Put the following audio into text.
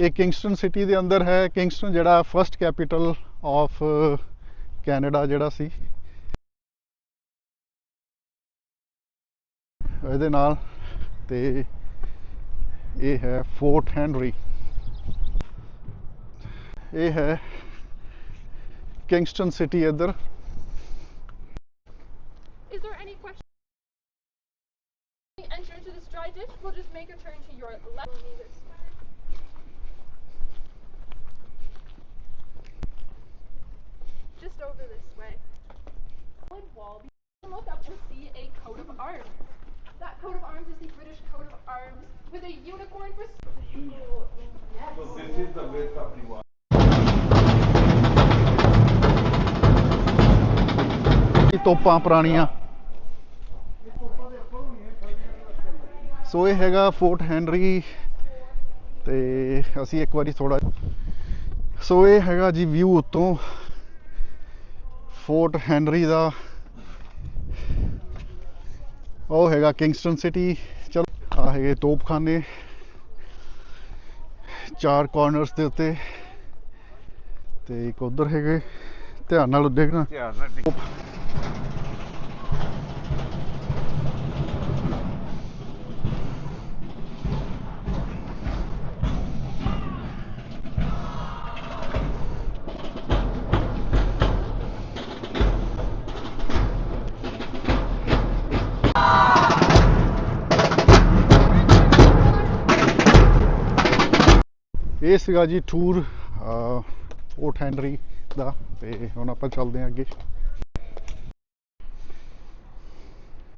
ਇਹ Kingston city ਦੇ ਅੰਦਰ ਹੈ ਕਿੰਗਸਟਨ ਜਿਹੜਾ ਫਰਸਟ ਕੈਪੀਟਲ ਆਫ ਕੈਨੇਡਾ ਜਿਹੜਾ ਸੀ ਇਹਦੇ ਨਾਲ ਤੇ ਇਹ ਹੈ ਫੋਰਟ ਹੈਨਰੀ ਇਹ ਹੈ ਕਿੰਗਸਟਨ ਸਿਟੀ ਇੱਧਰ Is there any question? Enter into this dry ditch. We'll just make a turn to your left. Coat of arms is the British coat of arms with a unicorn for. Yes. So this is the width of the wall. ਤੋਪਾਂ ਪੁਰਾਣੀਆਂ ਸੋ ਇਹ ਹੈਗਾ fort Henry ਤੇ ਅਸੀਂ ਇੱਕ ਵਾਰੀ ਥੋੜਾ ਸੋ ਇਹ ਹੈਗਾ ਜੀ ਵਿਊ ਉੱਤੋਂ ਫੋਰਟ ਹੈਨਰੀ ਦਾ ਉਹ ਹੈਗਾ ਕਿੰਗਸਟਨ ਸਿਟੀ ਚਲੋ ਆ ਹੈਗੇ ਤੋਪਖਾਨੇ। ਚਾਰ ਕਾਰਨਰਸ ਦੇ ਉੱਤੇ। ਤੇ ਇੱਕ ਉਧਰ ਹੈਗੇ ਧਿਆਨ ਨਾਲ ਦੇਖਣਾ। ਧਿਆਨ ਨਾਲ ਇਹ ਸੀਗਾ ਜੀ ਟੂਰ ਫੋਰਟ ਹੈਨਰੀ ਦਾ ਤੇ ਹੁਣ ਆਪਾਂ ਚੱਲਦੇ ਹਾਂ ਅੱਗੇ।